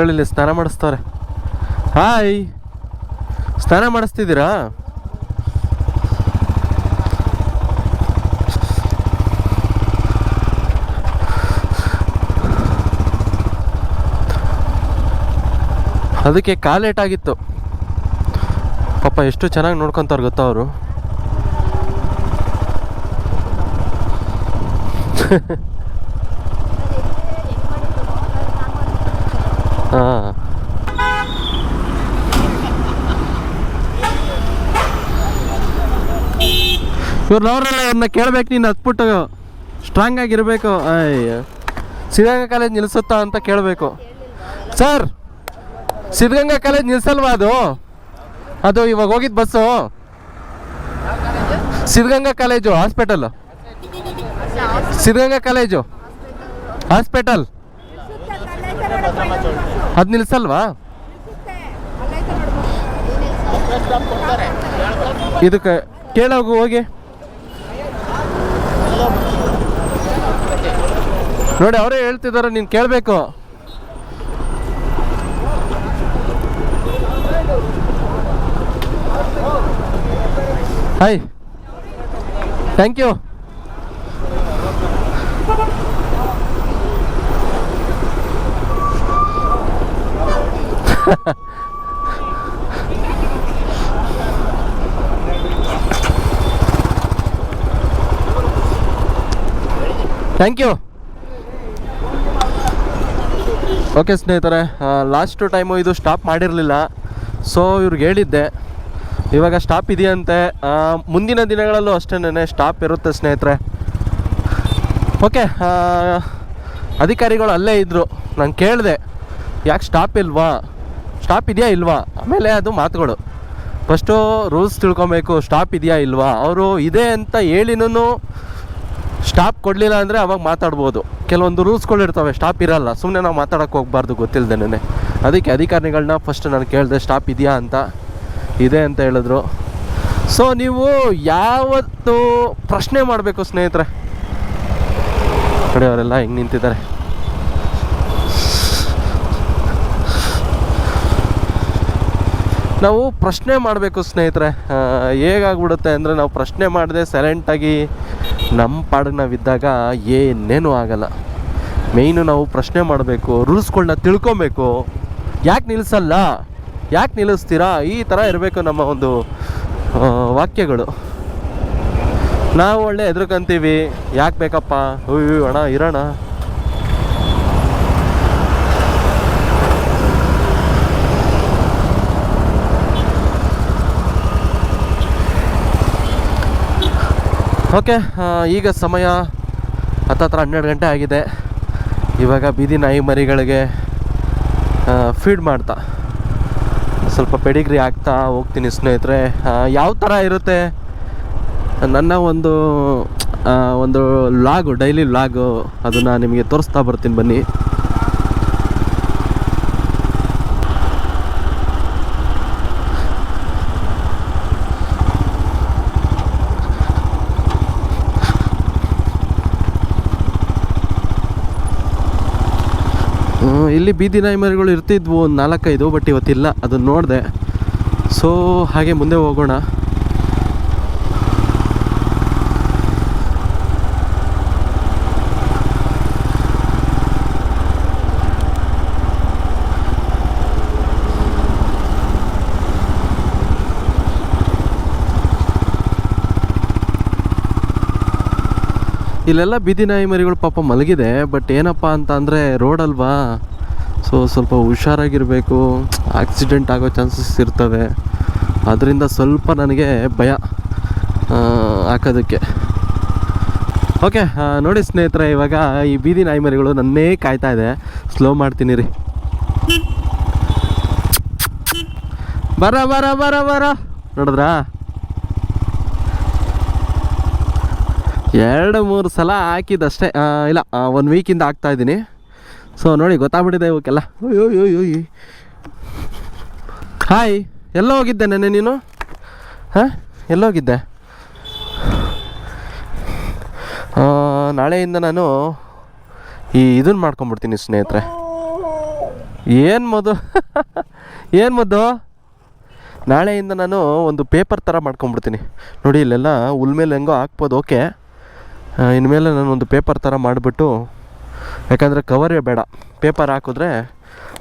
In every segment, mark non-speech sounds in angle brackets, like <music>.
ಇಲ್ಲಿ ಸ್ನಾನ ಮಾಡಿಸ್ತಾರೆ ಹಾಯ್. ಸ್ನಾನ ಮಾಡಿಸ್ತಿದ್ದೀರಾ? ಅದಕ್ಕೆ ಕಾಲೇಟಾಗಿತ್ತು ಪಾಪ ಎಷ್ಟು ಚೆನ್ನಾಗಿ ನೋಡ್ಕೊಂತಾರೆ ಗೊತ್ತಾ ಅವರು? <laughs> ಹಾಂ. ಇವ್ರನ್ನವ್ರಲ್ಲ ಇವ್ರನ್ನ ಕೇಳ್ಬೇಕು, ನೀನು ಹತ್ಬಿಟ್ಟು ಸ್ಟ್ರಾಂಗ್ ಆಗಿರಬೇಕು. ಅಯ್ಯ. ಸಿದ್ಧಗಂಗಾ ಕಾಲೇಜ್ ನಿಲ್ಲಿಸುತ್ತಾ ಅಂತ ಕೇಳಬೇಕು. ಸರ್ ಸಿದ್ಧಗಂಗಾ ಕಾಲೇಜ್ ನಿಲ್ಸಲ್ವಾ ಅದು? ಅದು ಇವಾಗ ಹೋಗಿದ್ದು bus. Siddaganga college hospital Siddaganga college hospital ಅದು ನಿಲ್ಸಲ್ವಾ? ಇದಕ್ಕೆ ಕೇಳೋಗು ಹೋಗಿ. ನೋಡಿ ಅವರೇ ಹೇಳ್ತಿದ್ದಾರೆ ನೀನು ಕೇಳಬೇಕು. Hi thank you thank you okay ಸ್ನೇಹಿತರೆ ಲಾಸ್ಟ್ ಟೈಮು ಇದು ಸ್ಟಾಪ್ ಮಾಡಿರಲಿಲ್ಲ. ಸೊ ಇವ್ರಿಗೆ ಹೇಳಿದ್ದೆ. ಇವಾಗ ಸ್ಟಾಪ್ ಇದೆಯಂತೆ. ಮುಂದಿನ ದಿನಗಳಲ್ಲೂ ಅಷ್ಟೇ ಸ್ಟಾಪ್ ಇರುತ್ತೆ ಸ್ನೇಹಿತರೆ. ಓಕೆ ಅಧಿಕಾರಿಗಳು ಅಲ್ಲೇ ಇದ್ದರು ನಾನು ಕೇಳಿದೆ, ಯಾಕೆ ಸ್ಟಾಪ್ ಇಲ್ವಾ? ಸ್ಟಾಪ್ ಇದೆಯಾ ಇಲ್ವಾ? ಆಮೇಲೆ ಅದು ಮಾತುಗಳು. ಫಸ್ಟು ರೂಲ್ಸ್ ತಿಳ್ಕೊಬೇಕು ಸ್ಟಾಪ್ ಇದೆಯಾ ಇಲ್ವಾ? ಅವರು ಇದೆ ಅಂತ ಹೇಳಿನೂ ಸ್ಟಾಪ್ ಕೊಡಲಿಲ್ಲ ಅಂದರೆ ಅವಾಗ ಮಾತಾಡ್ಬೋದು. ಕೆಲವೊಂದು ರೂಲ್ಸ್ಗಳಿರ್ತವೆ ಸ್ಟಾಪ್ ಇರಲ್ಲ. ಸುಮ್ಮನೆ ನಾವು ಮಾತಾಡೋಕ್ಕೆ ಹೋಗ್ಬಾರ್ದು ಗೊತ್ತಿಲ್ಲದೇನೆ ಅದಕ್ಕೆ ಅಧಿಕಾರಿಗಳನ್ನ ಫಸ್ಟ್ ನಾನು ಕೇಳಿದೆ ಸ್ಟಾಪ್ ಇದೆಯಾ ಅಂತ ಇದೆ ಅಂತ ಹೇಳಿದ್ರು. ಸೊ ನೀವು ಯಾವತ್ತು ಪ್ರಶ್ನೆ ಮಾಡಬೇಕು ಸ್ನೇಹಿತರೆ. ಕಡೆಯವರೆಲ್ಲ ಹೆಂಗೆ ನಿಂತಿದ್ದಾರೆ. ನಾವು ಪ್ರಶ್ನೆ ಮಾಡಬೇಕು ಸ್ನೇಹಿತರೆ. ಹೇಗಾಗ್ಬಿಡುತ್ತೆ ಅಂದರೆ ನಾವು ಪ್ರಶ್ನೆ ಮಾಡದೆ ಸೈಲೆಂಟಾಗಿ ನಮ್ಮ ಪಾಡಿಗೆ ನಾವಿದ್ದಾಗ ಏನೇನು ಆಗಲ್ಲ. ಮೇಯ್ನು ನಾವು ಪ್ರಶ್ನೆ ಮಾಡಬೇಕು ರೂಲ್ಸ್ಗಳನ್ನ ತಿಳ್ಕೊಬೇಕು. ಯಾಕೆ ನಿಲ್ಲಿಸಲ್ಲ ಯಾಕೆ ನಿಲ್ಲಿಸ್ತೀರಾ? ಈ ಥರ ಇರಬೇಕು ನಮ್ಮ ಒಂದು ವಾಕ್ಯಗಳು. ನಾವು ಒಳ್ಳೆ ಹೆದ್ರಕಂತೀವಿ ಯಾಕೆ ಬೇಕಪ್ಪ? ಅಯ್ಯೋ ಅಣ್ಣ ಇರೋಣ ಓಕೆ ಈಗ ಸಮಯ ಹತ್ತತ್ರ ಹನ್ನೆರಡು ಗಂಟೆ ಆಗಿದೆ. ಇವಾಗ ಬೀದಿ ನಾಯಿ ಮರಿಗಳಿಗೆ ಫೀಡ್ ಮಾಡ್ತಾ. ಸ್ವಲ್ಪ ಪೆಡಿಗ್ರಿ ಆಗ್ತಾ, ಹೋಗ್ತೀನಿ ಸ್ನೇಹಿತರೆ. ಯಾವ ಥರ ಇರುತ್ತೆ? ನನ್ನ ಒಂದು ಒಂದು ಲಾಗು ಡೈಲಿ ಲಾಗು, ಅದನ್ನು ನಿಮಗೆ ತೋರಿಸ್ತಾ ಬರ್ತೀನಿ ಬನ್ನಿ. ಇಲ್ಲಿ ಬೀದಿ ನಾಯಿ ಮರಿಗಳು ಇರ್ತಿದ್ವು ಒಂದು ನಾಲ್ಕೈದು ಬಟ್ ಇವತ್ತಿಲ್ಲ. ಅದನ್ನು ನೋಡಿದೆ. ಸೊ ಹಾಗೆ ಮುಂದೆ ಹೋಗೋಣ. ಇಲ್ಲೆಲ್ಲ ಬೀದಿ ನಾಯಿ ಮರಿಗಳು ಪಾಪ ಮಲಗಿದೆ ಬಟ್ ಏನಪ್ಪ ಅಂತ ಅಂದರೆ ರೋಡ್ ಅಲ್ವಾ? ಸೊ ಸ್ವಲ್ಪ ಹುಷಾರಾಗಿರಬೇಕು. ಆಕ್ಸಿಡೆಂಟ್ ಆಗೋ ಚಾನ್ಸಸ್ ಇರ್ತವೆ ಅದರಿಂದ ಸ್ವಲ್ಪ ನನಗೆ ಭಯ ಹಾಕೋದಕ್ಕೆ. ಓಕೆ ನೋಡಿ ಸ್ನೇಹಿತರೆ, ಇವಾಗ ಈ ಬೀದಿ ನಾಯಿಮರಿಗಳು ನನ್ನೇ ಕಾಯ್ತಾ ಇದೆ. ಸ್ಲೋ ಮಾಡ್ತೀನಿ ರೀ. ಬರ ಬರ ಬರ ಬರ. ನೋಡಿದ್ರಾ? ಎರಡು, ಮೂರು ಸಲ ಹಾಕಿದ್ದಷ್ಟೇ ಇಲ್ಲ ಒಂದು ವೀಕಿಂದ ಹಾಕ್ತಾ ಇದ್ದೀನಿ. ಸೊ ನೋಡಿ ಗೊತ್ತಾಗ್ಬಿಟ್ಟಿದೆ ಇವಕ್ಕೆಲ್ಲ. ಅಯ್ಯೋ ಅಯ್ಯೋ ಹಾಯ್ ಎಲ್ಲ ಹೋಗಿದ್ದೆ ನೆನೆ? ನೀನು ಹಾಂ? ಎಲ್ಲೋಗಿದ್ದೆ? ನಾಳೆಯಿಂದ ನಾನು ಈ ಇದನ್ನು ಮಾಡ್ಕೊಂಬಿಡ್ತೀನಿ ಸ್ನೇಹಿತರೆ. ಏನು ಮದು? <laughs> ಏನು ಮದ್ದು? ನಾಳೆಯಿಂದ ನಾನು ಒಂದು ಪೇಪರ್ ಥರ ಮಾಡ್ಕೊಂಬಿಡ್ತೀನಿ. ನೋಡಿ ಇಲ್ಲೆಲ್ಲ ಹುಲ್ ಮೇಲೆ ಹೆಂಗೋ ಹಾಕ್ಬೋದು ಓಕೆ. ಇನ್ಮೇಲೆ ನಾನು ಒಂದು ಪೇಪರ್ ಥರ ಮಾಡಿಬಿಟ್ಟು ಯಾಕಂದರೆ ಕವರೇ ಬೇಡ. ಪೇಪರ್ ಹಾಕಿದ್ರೆ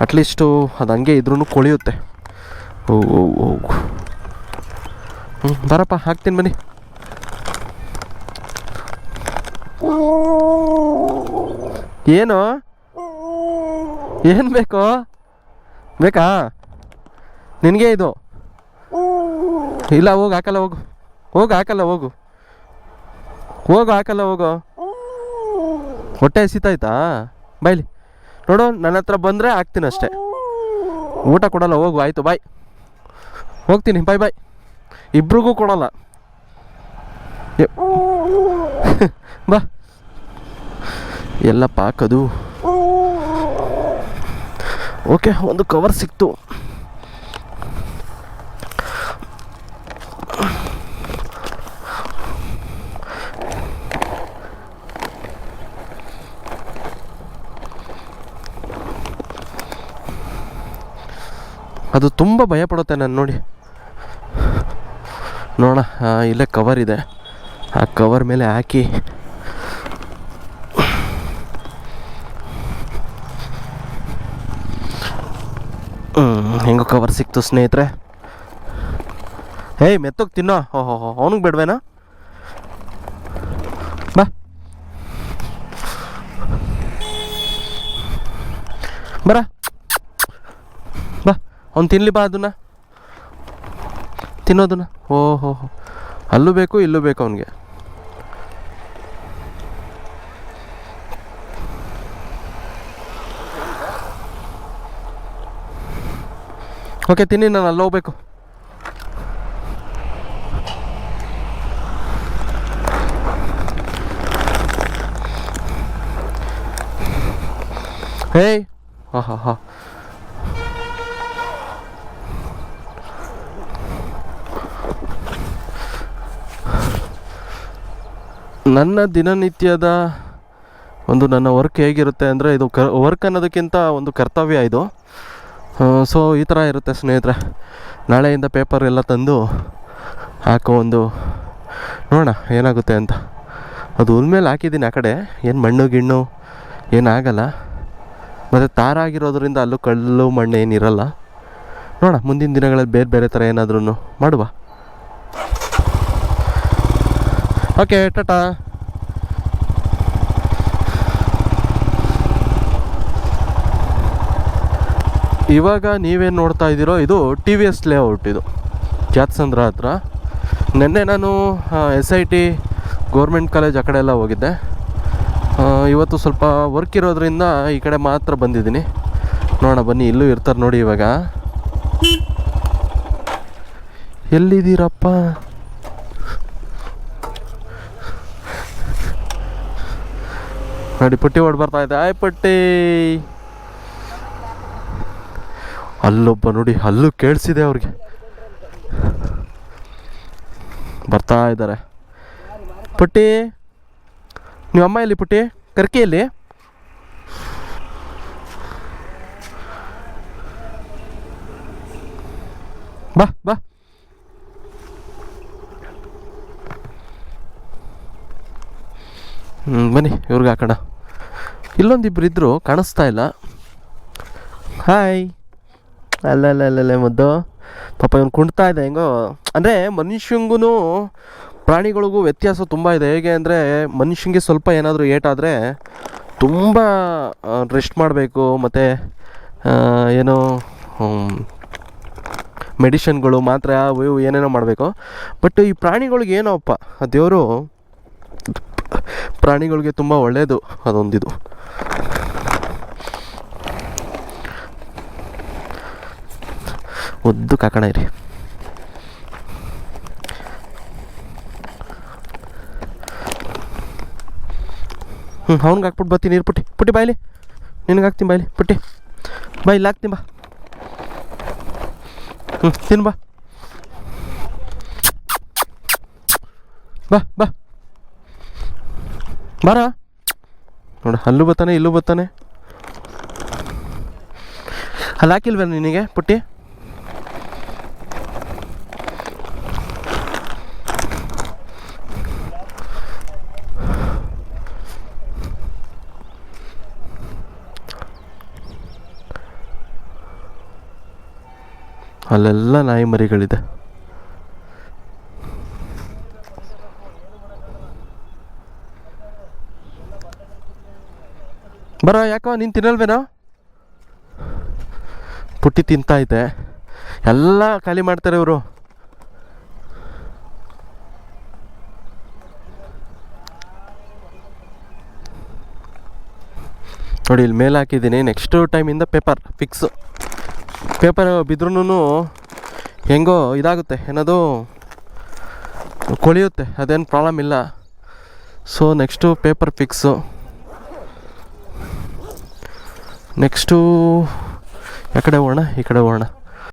ಅಟ್ಲೀಸ್ಟು ಅದು ಹಂಗೆ ಇದ್ರೂ ಕೊಳಿಯುತ್ತೆ. ಓ ಓ ಹ್ಞೂ ಬರಪ್ಪ, ಹಾಕ್ತೀನಿ ಬನ್ನಿ. ಏನು? ಏನು ಬೇಕು? ಬೇಕಾ? ನಿನಗೆ ಇದು? ಇಲ್ಲ, ಹೋಗಿ, ಹಾಕಲ್ಲ, ಹೋಗು. ಹೋಗಿ, ಹಾಕಲ್ಲ, ಹೋಗು. ಹೋಗು, ಹಾಕಲ್ಲ, ಹೋಗು. ಹೊಟ್ಟೆ ಹಸಿತಾಯ್ತಾ? ಬಾಯ್ಲಿ ನೋಡು, ನನ್ನ ಹತ್ರ ಬಂದರೆ ಹಾಕ್ತೀನಿ ಅಷ್ಟೇ. ಊಟ ಕೊಡಲ್ಲ, ಹೋಗು, ಆಯಿತು ಬಾಯ್ ಹೋಗ್ತೀನಿ ಬಾಯ್ ಬಾಯ್ ಇಬ್ರಿಗೂ ಕೊಡಲ್ಲ. <laughs> ಬಾ. ಎಲ್ಲಪ್ಪ ಹಾಕೋದು ಓಕೆ, ಒಂದು ಕವರ್ ಸಿಕ್ತು. ಅದು ತುಂಬ ಭಯ ಪಡುತ್ತೆ ನಾನು ನೋಡಿ. ನೋಡೋಣ ಇಲ್ಲೇ ಕವರ್ ಇದೆ. ಆ ಕವರ್ ಮೇಲೆ ಹಾಕಿ. ಹೆಂಗೋ ಕವರ್ ಸಿಕ್ತು ಸ್ನೇಹಿತರೆ. ಏಯ್, ಮೆತ್ತಗೆ ತಿನ್ನೋ. ಓಹೋ ಅವನಿಗೆ ಬೇಡವೇನಾ ಬಾ ಬರ ಬಾ ಅವ್ನು ತಿನ್ಲಿ ಬಾ ಅದನ್ನ. ತಿನ್ನೋದನ್ನ. ಓಹೋ. ಅಲ್ಲೂ ಬೇಕು, ಇಲ್ಲೂ ಬೇಕು ಅವನಿಗೆ. ಓಕೆ, ತಿನ್ನಿ, ನಾನು ಅಲ್ಲಿ ಹೋಗ್ಬೇಕು. ಹೇಯ್ ಹಾ ಹಾ ಹಾ ನನ್ನ ದಿನನಿತ್ಯದ ಒಂದು ನನ್ನ ವರ್ಕ್ ಹೇಗಿರುತ್ತೆ ಅಂದರೆ ಇದು ಕ ವರ್ಕ್ ಅನ್ನೋದಕ್ಕಿಂತ ಒಂದು ಕರ್ತವ್ಯ ಇದು. ಸೊ ಈ ಥರ ಇರುತ್ತೆ ಸ್ನೇಹಿತರೆ. ನಾಳೆಯಿಂದ ಪೇಪರ್ ಎಲ್ಲ ತಂದು ಹಾಕೋ ಒಂದು, ನೋಡೋಣ ಏನಾಗುತ್ತೆ ಅಂತ. ಅದು ಉಲ್ಮೇಲೆ ಹಾಕಿದ್ದೀನಿ ಆ ಕಡೆ. ಏನು ಮಣ್ಣು ಗಿಣ್ಣು ಏನಾಗಲ್ಲ. ಮತ್ತು ತಾರಾಗಿರೋದ್ರಿಂದ ಅಲ್ಲೂ ಕಲ್ಲು, ಮಣ್ಣು ಏನಿರಲ್ಲ. ನೋಡ ಮುಂದಿನ ದಿನಗಳಲ್ಲಿ ಬೇರೆ ಬೇರೆ ಥರ ಏನಾದ್ರೂ ಮಾಡುವ. Okay, tata. ಇವಾಗ ನೀವೇನು ನೋಡ್ತಾ ಇದ್ದೀರೋ ಇದು ಟಿ ವಿ ಎಸ್ ಲೇಔಟ್ ಇದು. ಜಾತ್ಸಂದ್ರ ಹತ್ರ. ನಿನ್ನೆ ನಾನು S I T government college ಆ ಕಡೆ ಎಲ್ಲ ಹೋಗಿದ್ದೆ. ಇವತ್ತು ಸ್ವಲ್ಪ ವರ್ಕ್ ಇರೋದ್ರಿಂದ ಈ ಕಡೆ ಮಾತ್ರ ಬಂದಿದ್ದೀನಿ. ನೋಡೋಣ, ಬನ್ನಿ, ಇಲ್ಲೂ ಇರ್ತಾರೆ ನೋಡಿ ಇವಾಗ. ಎಲ್ಲಿದ್ದೀರಪ್ಪ? ನೋಡಿ, ಪುಟ್ಟಿ ಓಡ್ ಬರ್ತಾ ಇದೆ. ಆಯ್ ಪಟ್ಟಿ. ಅಲ್ಲೊಬ್ಬ ನೋಡಿ ಅಲ್ಲೂ ಕೇಳಿಸಿದೆ ಅವ್ರಿಗೆ. ಬರ್ತಾ ಇದ್ದಾರೆ. ಪುಟ್ಟಿ, ನೀವು ಅಮ್ಮ ಎಲ್ಲಿ ಪುಟ್ಟಿ? ಕರ್ಕಿ ಎಲ್ಲಿ? ಬಾ ಬಾ. ಹ್ಞೂ ಬನ್ನಿ, ಇವ್ರಿಗೆ ಹಾಕೋಣ. ಇಲ್ಲೊಂದಿಬ್ರು ಇದ್ರು, ಕಾಣಿಸ್ತಾ ಇಲ್ಲ. ಹಾಯ್ ಅಲ್ಲ ಅಲ್ಲ ಅಲ್ಲ ಮದ್ದು. ಪಾಪ ಇವ್ನು ಕುಣ್ತಾ ಇದೆ, ಹೆಂಗೋ. ಅಂದರೆ ಮನುಷ್ಯಂಗೂ ಪ್ರಾಣಿಗಳಿಗೂ ವ್ಯತ್ಯಾಸ ತುಂಬ ಇದೆ. ಹೇಗೆ ಅಂದರೆ ಮನುಷ್ಯಂಗೆ ಸ್ವಲ್ಪ ಏನಾದರೂ ಏಟಾದರೆ ತುಂಬ ರೆಸ್ಟ್ ಮಾಡಬೇಕು, ಮತ್ತು ಏನು ಮೆಡಿಷನ್ಗಳು ಮಾತ್ರ ಅವು ಇವು ಏನೇನೋ ಮಾಡಬೇಕು. ಬಟ್ ಈ ಪ್ರಾಣಿಗಳಿಗೆ ಏನೋಪ್ಪ ದೇವರು ಪ್ರಾಣಿಗಳಿಗೆ ತುಂಬ ಒಳ್ಳೆಯದು ಅದೊಂದಿದು. ಒದ್ದು ಕಾಕಣ ಇರಿ. ಹ್ಞೂ ಅವ್ನಿಗೆ ಹಾಕ್ಬಿಟ್ಟು ಬರ್ತೀನಿ ನೀರು ಪುಟ್ಟಿ. ಪುಟ್ಟಿ ಬಾಯ್ಲಿ. ನಿನಗೆ ಹಾಕ್ತೀನಿ ಬಾಯ್ಲಿ. ಪುಟ್ಟಿ. ಬಾ, ಇಲ್ಲಿ ಹಾಕ್ತೀನಿ ಬಾ. ಹ್ಞೂ ತಿನ್ ಬಾ. ಬಾ ಬಾ. ಬಾರ. ನೋಡ ಅಲ್ಲೂ ಬರ್ತಾನೆ ಇಲ್ಲೂ ಬರ್ತಾನೆ. ಅಲ್ಲಿ ಹಾಕಿಲ್ವ ನಿನಗೆ ಪುಟ್ಟಿ? ಅಲ್ಲೆಲ್ಲ ನಾಯಿ ಮರಿಗಳಿದೆ ಬರೋ, ಯಾಕೋ? ನೀನು ತಿನ್ನಲ್ವೇನೋ? ಪುಟ್ಟಿ ತಿಂತಾ ಇದೆ ಎಲ್ಲ ಖಾಲಿ ಮಾಡ್ತಾರೆ ಇವರು. ನೋಡಿ, ಇಲ್ಲಿ ಮೇಲೆ ಹಾಕಿದ್ದೀನಿ. ನೆಕ್ಸ್ಟ್ ಟೈಮಿಂದ ಪೇಪರ್ ಫಿಕ್ಸ್ ಪೇಪರ್ ಬಿದ್ರೂ ಹೆಂಗೋ ಇದಾಗುತ್ತೆ. ಏನದು? ಕೊಳೆಯುತ್ತೆ. ಅದೇನು ಪ್ರಾಬ್ಲಮ್ ಇಲ್ಲ. So next paper fix next ಆ ಕಡೆ ಹೋಗೋಣ ಈ ಕಡೆ ಹೋಗೋಣ.